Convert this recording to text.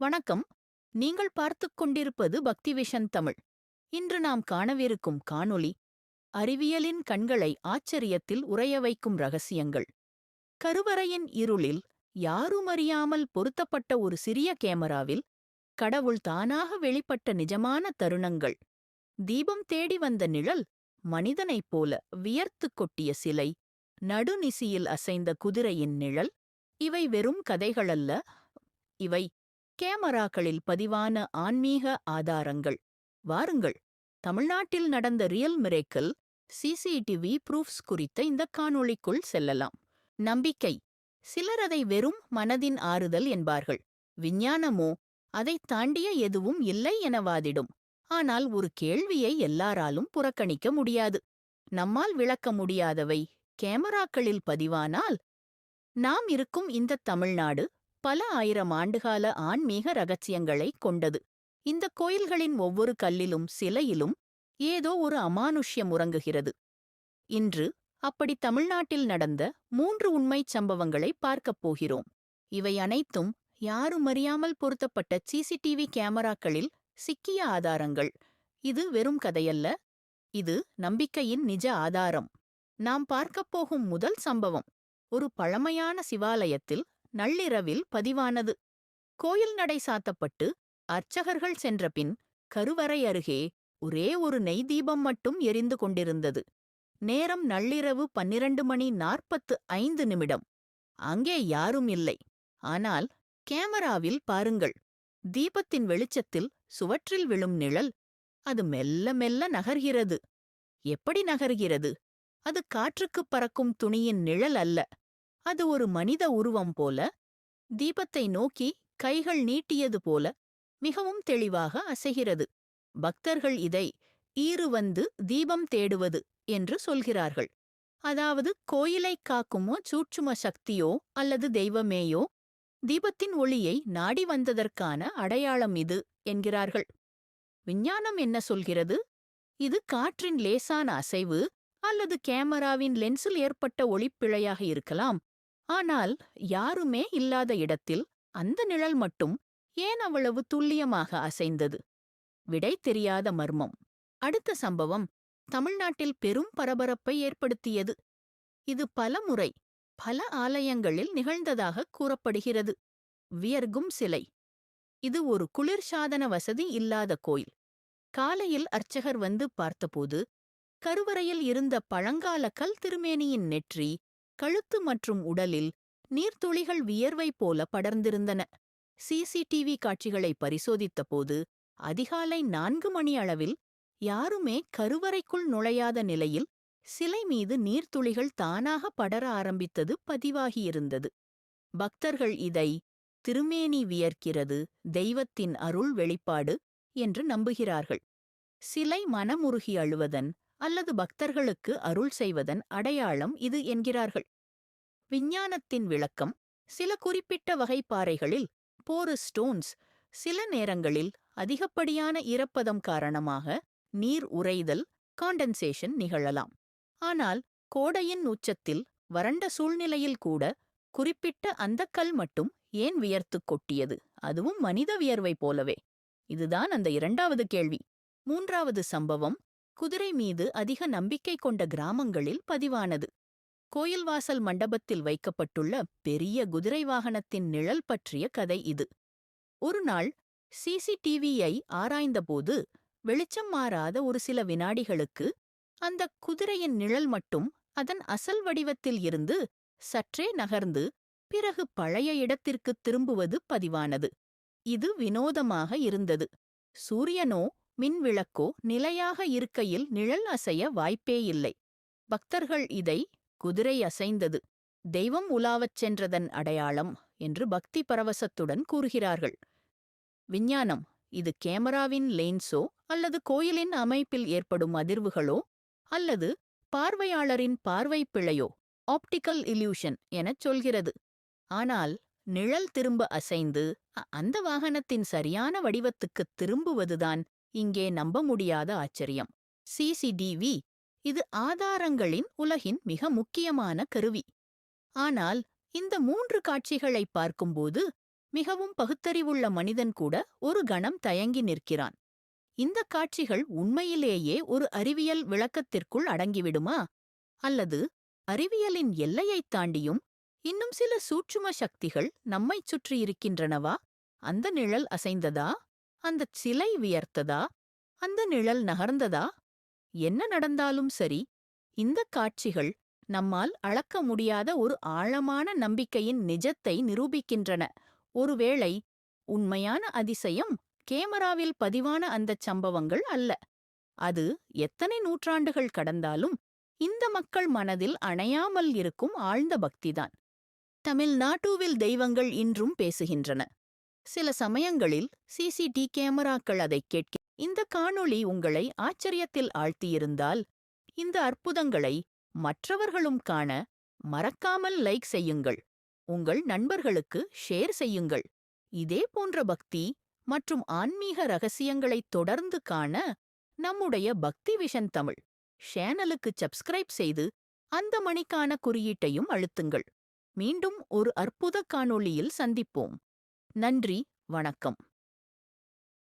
வணக்கம். நீங்கள் பார்த்துக் கொண்டிருப்பது பக்திவிஷன் தமிழ். இன்று நாம் காணவிருக்கும் காணொளி அறிவியலின் கண்களை ஆச்சரியத்தில் உறைய வைக்கும் ரகசியங்கள். கருவறையின் இருளில் யாரும் அறியாமல் பொருத்தப்பட்ட ஒரு சிறிய கேமராவில் கடவுள் தானாக வெளிப்பட்ட நிஜமான தருணங்கள். தீபம் தேடி வந்த நிழல் மனிதனைப் போல வியர்த்துக் கொட்டிய சிலை நடுநிசியில் அசைந்த குதிரையின் நிழல் இவை வெறும் கதைகளல்ல இவை கேமராக்களில் பதிவான ஆன்மீக ஆதாரங்கள். வாருங்கள். தமிழ்நாட்டில் நடந்த ரியல் மிரேக்கல் சிசிடிவி ப்ரூஃப்ஸ் குறித்த இந்த காணொளிக்குள் செல்லலாம். நம்பிக்கை. சிலர் அதை வெறும் மனதின் ஆறுதல் என்பார்கள். விஞ்ஞானமோ அதைத் தாண்டிய எதுவும் இல்லை என வாதிடும். ஆனால் ஒரு கேள்வியை எல்லாராலும் புறக்கணிக்க முடியாது. நம்மால் விளக்க முடியாதவை. கேமராக்களில் பதிவானால் நாம் இருக்கும் இந்த தமிழ்நாடு பல ஆயிரம் ஆண்டுகால ஆன்மீக ரகசியங்களை கொண்டது. இந்த கோயில்களின் ஒவ்வொரு கல்லிலும் சிலையிலும் ஏதோ ஒரு அமானுஷ்யம் உறங்குகிறது. இன்று அப்படி தமிழ்நாட்டில் நடந்த மூன்று உண்மைச் சம்பவங்களை பார்க்கப் போகிறோம். இவை அனைத்தும் யாரும் அறியாமல் பொருத்தப்பட்ட சிசிடிவி கேமராக்களில் சிக்கிய ஆதாரங்கள். இது வெறும் கதையல்ல. இது நம்பிக்கையின் நிஜ ஆதாரம். நாம் பார்க்கப் போகும் முதல் சம்பவம். ஒரு பழமையான சிவாலயத்தில் நள்ளிரவில் பதிவானது. கோயில் நடை சாத்தப்பட்டு அர்ச்சகர்கள் சென்றபின் கருவறை அருகே ஒரே ஒரு நெய் தீபம் மட்டும் எரிந்து கொண்டிருந்தது. நேரம் நள்ளிரவு பன்னிரண்டு மணி நாற்பத்து ஐந்து நிமிடம். அங்கே யாரும் இல்லை. ஆனால் கேமராவில் பாருங்கள். தீபத்தின் வெளிச்சத்தில் சுவற்றில் விழும் நிழல் அது மெல்ல மெல்ல நகர்கிறது. எப்படி நகர்கிறது? அது காற்றுக்குப் பறக்கும் துணியின் நிழல் அல்ல. அது ஒரு மனித உருவம் போல தீபத்தை நோக்கி கைகள் நீட்டியது போல மிகவும் தெளிவாக அசைகிறது. பக்தர்கள் இதை ஈறு வந்து தீபம் தேடுவது என்று சொல்கிறார்கள். அதாவது கோயிலைக் காக்குமோ சூட்சும சக்தியோ அல்லது தெய்வமேயோ தீபத்தின் ஒளியை நாடி வந்ததற்கான அடையாளம் இது என்கிறார்கள். விஞ்ஞானம் என்ன சொல்கிறது? இது காற்றின் லேசான அசைவு அல்லது கேமராவின் லென்ஸில் ஏற்பட்ட ஒளிப்பிழையாக இருக்கலாம் ஆனால் யாருமே இல்லாத இடத்தில் அந்த நிழல் மட்டும் ஏன் அவ்வளவு துல்லியமாக அசைந்தது? விடை தெரியாத மர்மம். அடுத்த சம்பவம் தமிழ்நாட்டில் பெரும் பரபரப்பை ஏற்படுத்தியது. இது பல முறை பல ஆலயங்களில் நிகழ்ந்ததாக கூறப்படுகிறது. வியர்கும் சிலை. இது ஒரு குளிர்சாதன வசதி இல்லாத கோயில். காலையில் அர்ச்சகர் வந்து பார்த்தபோது கருவறையில் இருந்த பழங்கால கல் திருமேனியின் நெற்றி கழுத்து மற்றும் உடலில் நீர்த்துளிகள் வியர்வை போல படர்ந்திருந்தன. சிசிடிவி காட்சிகளை பரிசோதித்தபோது அதிகாலை நான்கு மணி அளவில் யாருமே கருவறைக்குள் நுழையாத நிலையில் சிலை மீது நீர்த்துளிகள் தானாக படர ஆரம்பித்தது பதிவாகியிருந்தது. பக்தர்கள் இதை திருமேனி வியர்க்கிறது தெய்வத்தின் அருள் வெளிப்பாடு என்று நம்புகிறார்கள். சிலை மனமுருகி அழுவதன் அல்லது பக்தர்களுக்கு அருள் செய்வதன் அடையாளம் இது என்கிறார்கள். விஞ்ஞானத்தின் விளக்கம் சில குறிப்பிட்ட வகை பாறைகளில் போரு ஸ்டோன்ஸ் சில நேரங்களில் அதிகப்படியான ஈரப்பதம் காரணமாக நீர் உறைதல் காண்டன்சேஷன் நிகழலாம். ஆனால் கோடையின் உச்சத்தில் வறண்ட சூழ்நிலையில் கூட குறிப்பிட்ட அந்த கல் மட்டும் ஏன் வியர்த்துக் கொட்டியது? அதுவும் மனித வியர்வை போலவே. இதுதான் அந்த இரண்டாவது கேள்வி. மூன்றாவது சம்பவம் குதிரை மீது அதிக நம்பிக்கை கொண்ட கிராமங்களில் பதிவானது. கோயில்வாசல் மண்டபத்தில் வைக்கப்பட்டுள்ள பெரிய குதிரை வாகனத்தின் நிழல் பற்றிய கதை இது. ஒருநாள் சிசிடிவியை ஆராய்ந்தபோது வெளிச்சம் மாறாத ஒரு சில வினாடிகளுக்கு அந்த குதிரையின் நிழல் மட்டும் அதன் அசல் வடிவத்தில் இருந்து சற்றே நகர்ந்து பிறகு பழைய இடத்திற்குத் திரும்புவது பதிவானது. இது வினோதமாக இருந்தது. சூரியனோ மின்விளக்கோ நிலையாக இருக்கையில் நிழல் அசைய வாய்ப்பே இல்லை. பக்தர்கள் இதை குதிரை அசைந்தது. தெய்வம் உலாவச் சென்றதன் அடையாளம் என்று பக்தி பரவசத்துடன் கூறுகிறார்கள். விஞ்ஞானம் இது கேமராவின் லென்ஸோ அல்லது கோயிலின் அமைப்பில் ஏற்படும் அதிர்வுகளோ அல்லது பார்வையாளரின் பார்வை பிழையோ ஆப்டிக்கல் இல்யூஷன் எனச் சொல்கிறது. ஆனால் நிழல் திரும்ப அசைந்து அந்த வாகனத்தின் சரியான வடிவத்துக்குத் திரும்புவதுதான் இங்கே நம்ப முடியாத ஆச்சரியம். சிசிடிவி இது ஆதாரங்களின் உலகின் மிக முக்கியமான கருவி. ஆனால் இந்த மூன்று காட்சிகளை பார்க்கும்போது மிகவும் பகுத்தறிவுள்ள மனிதன் கூட ஒரு கணம் தயங்கி நிற்கிறான். இந்த காட்சிகள் உண்மையிலேயே ஒரு அறிவியல் விளக்கத்திற்குள் அடங்கிவிடுமா? அல்லது அறிவியலின் எல்லையைத் தாண்டியும் இன்னும் சில சூட்சும சக்திகள் நம்மைச் சுற்றியிருக்கின்றனவா? அந்த நிழல் அசைந்ததா? அந்தச் சிலை வியர்த்ததா? அந்த நிழல் நகர்ந்ததா? என்ன நடந்தாலும் சரி இந்தக் காட்சிகள் நம்மால் அளக்க முடியாத ஒரு ஆழமான நம்பிக்கையின் நிஜத்தை நிரூபிக்கின்றன. ஒருவேளை உண்மையான அதிசயம் கேமராவில் பதிவான அந்தச் சம்பவங்கள் அல்ல. அது எத்தனை நூற்றாண்டுகள் கடந்தாலும் இந்த மக்கள் மனதில் அணையாமல் இருக்கும் ஆழ்ந்த பக்திதான். தமிழ்நாட்டுவில் தெய்வங்கள் இன்றும் பேசுகின்றன. சில சமயங்களில் சிசிடி கேமராக்கள் அதைக் கேட்க இந்த காணொளி உங்களை ஆச்சரியத்தில் ஆழ்த்தியிருந்தால் இந்த அற்புதங்களை மற்றவர்களும் காண மறக்காமல் லைக் செய்யுங்கள் உங்கள் நண்பர்களுக்கு ஷேர் செய்யுங்கள். இதே போன்ற பக்தி மற்றும் ஆன்மீக ரகசியங்களைத் தொடர்ந்து காண நம்முடைய பக்தி விஷன் தமிழ் சேனலுக்கு சப்ஸ்கிரைப் செய்து அந்த மணிக்கான குறியீட்டையும் அழுத்துங்கள். மீண்டும் ஒரு அற்புத காணொளியில் சந்திப்போம். நன்றி வணக்கம்.